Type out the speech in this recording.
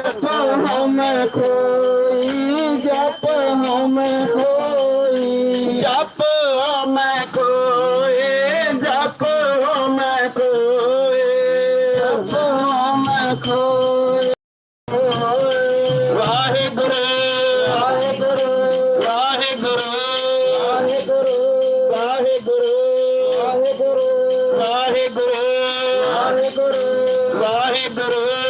जप हम कोई जप हम कोई जप हम कोई जप हम कोई जप हम कोई वाहे गुरु वाहे गुरु वाहे गुरु वाहे गुरु वाहे गुरु वाहे गुरु वाहे गुरु वाहे गुरु वाहे गुरु